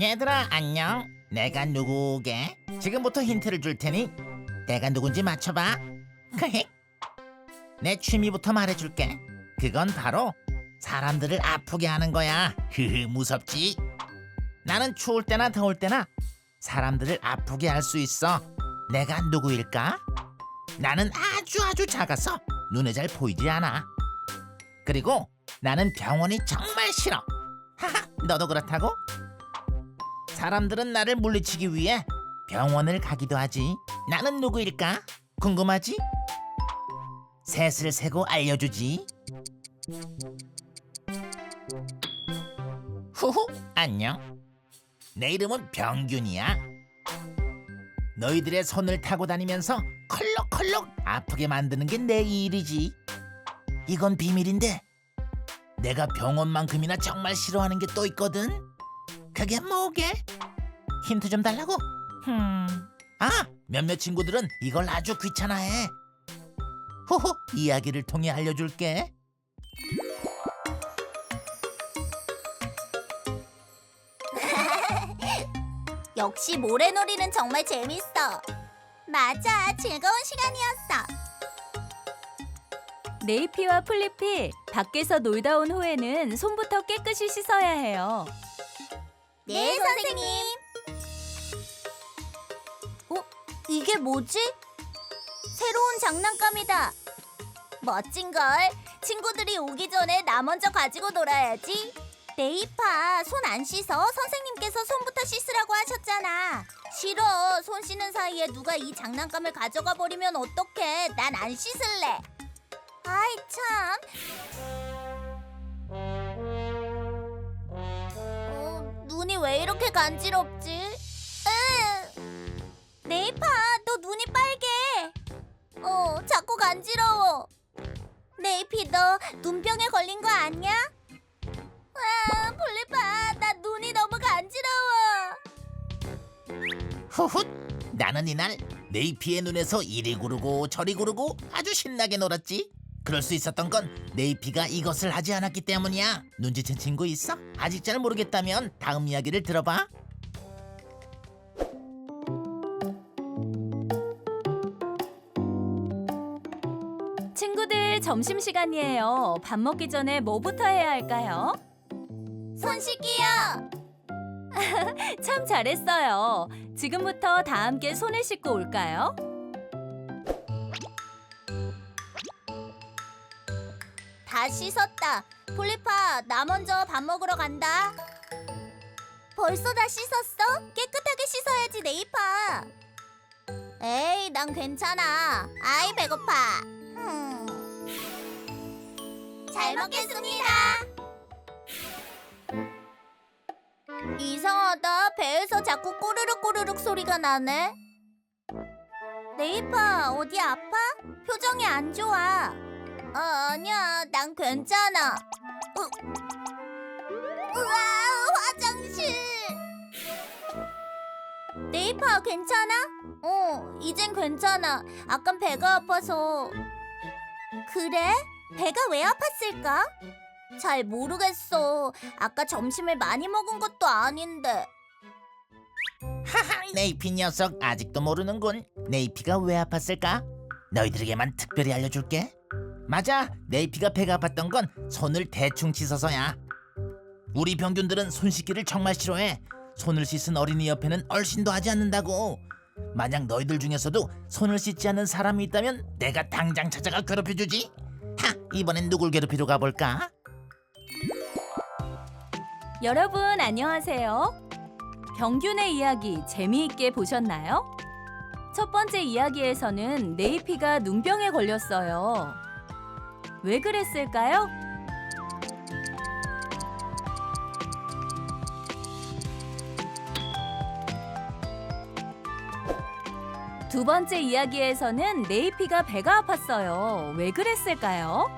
얘들아 안녕. 내가 누구게? 지금부터 힌트를 줄 테니 내가 누군지 맞춰봐. 내 취미부터 말해줄게. 그건 바로 사람들을 아프게 하는 거야. 흐흐 무섭지? 나는 추울 때나 더울 때나 사람들을 아프게 할 수 있어. 내가 누구일까? 나는 아주 아주 작아서 눈에 잘 보이지 않아. 그리고 나는 병원이 정말 싫어. 하하, 너도 그렇다고? 사람들은 나를 물리치기 위해 병원을 가기도 하지. 나는 누구일까? 궁금하지? 셋을 세고 알려주지. 후후, 안녕. 내 이름은 병균이야. 너희들의 손을 타고 다니면서 컬럭컬럭 아프게 만드는 게 내 일이지. 이건 비밀인데 내가 병원만큼이나 정말 싫어하는 게 또 있거든. 그게 뭐게? 힌트 좀 달라고? 흠. 아, 몇몇 친구들은 이걸 아주 귀찮아해. 호호, 이야기를 통해 알려줄게. 역시 모래놀이는 정말 재밌어. 맞아, 즐거운 시간이었어. 네이피와 플리피 밖에서 놀다 온 후에는 손부터 깨끗이 씻어야 해요. 네, 선생님. 어, 이게 뭐지? 새로운 장난감이다. 멋진걸. 친구들이 오기 전에 나 먼저 가지고 놀아야지. 네이파, 손 안 씻어. 선생님께서 손부터 씻으라고 하셨잖아. 싫어. 손 씻는 사이에 누가 이 장난감을 가져가 버리면 어떡해. 난 안 씻을래. 아이, 참. 눈이 왜 이렇게 간지럽지? 으! 네이파, 너 눈이 빨개. 어, 자꾸 간지러워. 네이피, 너 눈병에 걸린 거 아니야? 아, 볼리파, 나 눈이 너무 간지러워. 후훗, 나는 이날 네이피의 눈에서 이리 구르고 저리 구르고 아주 신나게 놀았지. 그럴 수 있었던 건 네이피가 이것을 하지 않았기 때문이야. 눈치챈 친구 있어? 아직 잘 모르겠다면 다음 이야기를 들어봐. 친구들 점심 시간이에요. 밥 먹기 전에 뭐부터 해야 할까요? 손 씻기요. 참 잘했어요. 지금부터 다 함께 손을 씻고 올까요? 다 씻었다. 볼리파, 나 먼저 밥 먹으러 간다. 벌써 다 씻었어? 깨끗하게 씻어야지, 네이파. 에이, 난 괜찮아. 아이, 배고파. 음. 잘 먹겠습니다. 이상하다. 배에서 자꾸 꼬르륵 꼬르륵 소리가 나네. 네이파, 어디 아파? 표정이 안 좋아. 어, 아니야, 난 괜찮아. 으, 우와, 화장실. 네이파, 괜찮아? 어, 이젠 괜찮아. 아깐 배가 아파서. 그래? 배가 왜 아팠을까? 잘 모르겠어. 아까 점심을 많이 먹은 것도 아닌데. 하하, 네이피 녀석 아직도 모르는군. 네이피가 왜 아팠을까? 너희들에게만 특별히 알려줄게. 맞아, 네이피가 배가 아팠던 건 손을 대충 씻어서야. 우리 병균들은 손 씻기를 정말 싫어해. 손을 씻은 어린이 옆에는 얼씬도 하지 않는다고. 만약 너희들 중에서도 손을 씻지 않는 사람이 있다면 내가 당장 찾아가 괴롭혀주지. 하, 이번엔 누굴 괴롭히러 가볼까? 여러분 안녕하세요. 병균의 이야기 재미있게 보셨나요? 첫 번째 이야기에서는 네이피가 눈병에 걸렸어요. 왜 그랬을까요? 두 번째 이야기에서는 네이피가 배가 아팠어요. 왜 그랬을까요?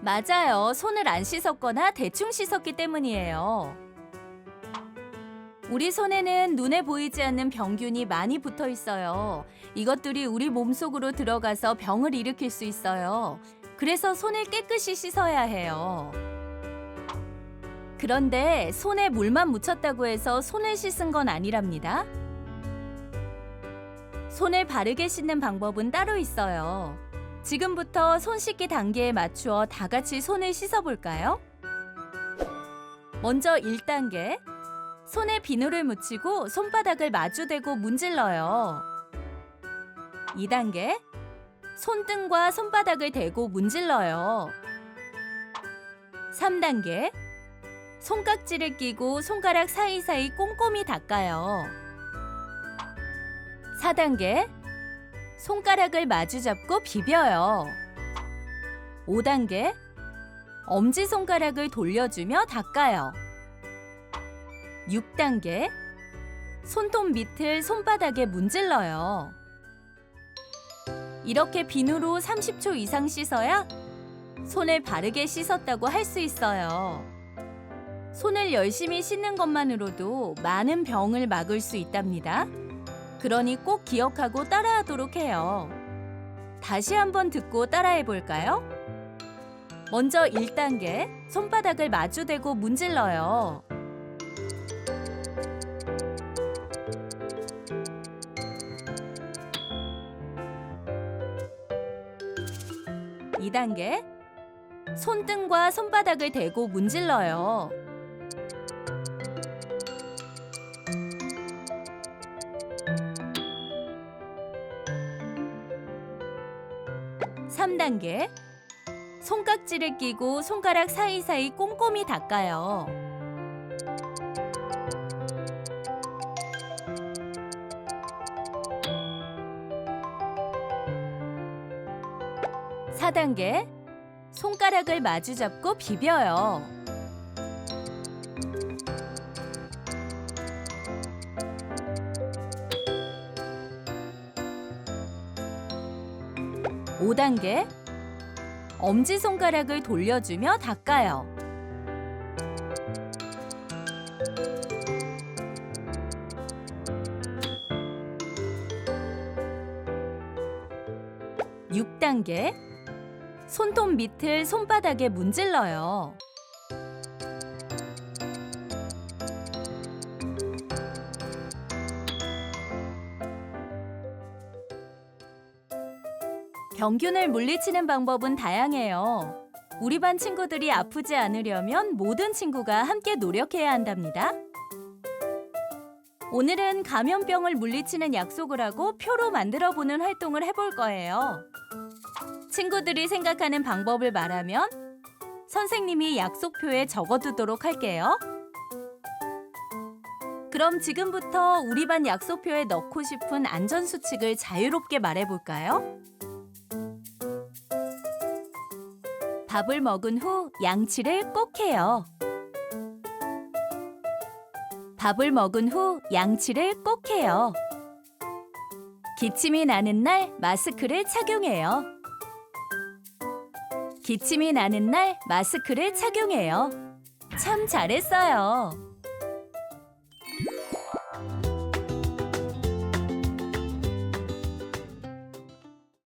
맞아요. 손을 안 씻었거나 대충 씻었기 때문이에요. 우리 손에는 눈에 보이지 않는 병균이 많이 붙어 있어요. 이것들이 우리 몸속으로 들어가서 병을 일으킬 수 있어요. 그래서 손을 깨끗이 씻어야 해요. 그런데 손에 물만 묻혔다고 해서 손을 씻은 건 아니랍니다. 손을 바르게 씻는 방법은 따로 있어요. 지금부터 손 씻기 단계에 맞추어 다 같이 손을 씻어 볼까요? 먼저 1단계. 손에 비누를 묻히고 손바닥을 마주대고 문질러요. 2단계. 손등과 손바닥을 대고 문질러요. 3단계. 손깍지를 끼고 손가락 사이사이 꼼꼼히 닦아요. 4단계. 손가락을 마주 잡고 비벼요. 5단계. 엄지 손가락을 돌려주며 닦아요. 6단계. 손톱 밑을 손바닥에 문질러요. 이렇게 비누로 30초 이상 씻어야 손을 바르게 씻었다고 할 수 있어요. 손을 열심히 씻는 것만으로도 많은 병을 막을 수 있답니다. 그러니 꼭 기억하고 따라하도록 해요. 다시 한번 듣고 따라해 볼까요? 먼저 1단계 손바닥을 마주대고 문질러요. 이단계 손등과 손바닥을 대고 문질러요. 3단계 손깍지를 끼고 손가락 사이사이 꼼꼼히 닦아요. 4단계 손가락을 마주 잡고 비벼요. 5단계 엄지손가락을 돌려주며 닦아요. 육단계 손톱 밑을 손바닥에 문질러요. 병균을 물리치는 방법은 다양해요. 우리 반 친구들이 아프지 않으려면 모든 친구가 함께 노력해야 한답니다. 오늘은 감염병을 물리치는 약속을 하고 표로 만들어 보는 활동을 해볼 거예요. 친구들이 생각하는 방법을 말하면 선생님이 약속표에 적어두도록 할게요. 그럼 지금부터 우리 반 약속표에 넣고 싶은 안전수칙을 자유롭게 말해볼까요? 밥을 먹은 후 양치를 꼭 해요. 밥을 먹은 후 양치를 꼭 해요. 기침이 나는 날 마스크를 착용해요. 기침이 나는 날 마스크를 착용해요. 참 잘했어요.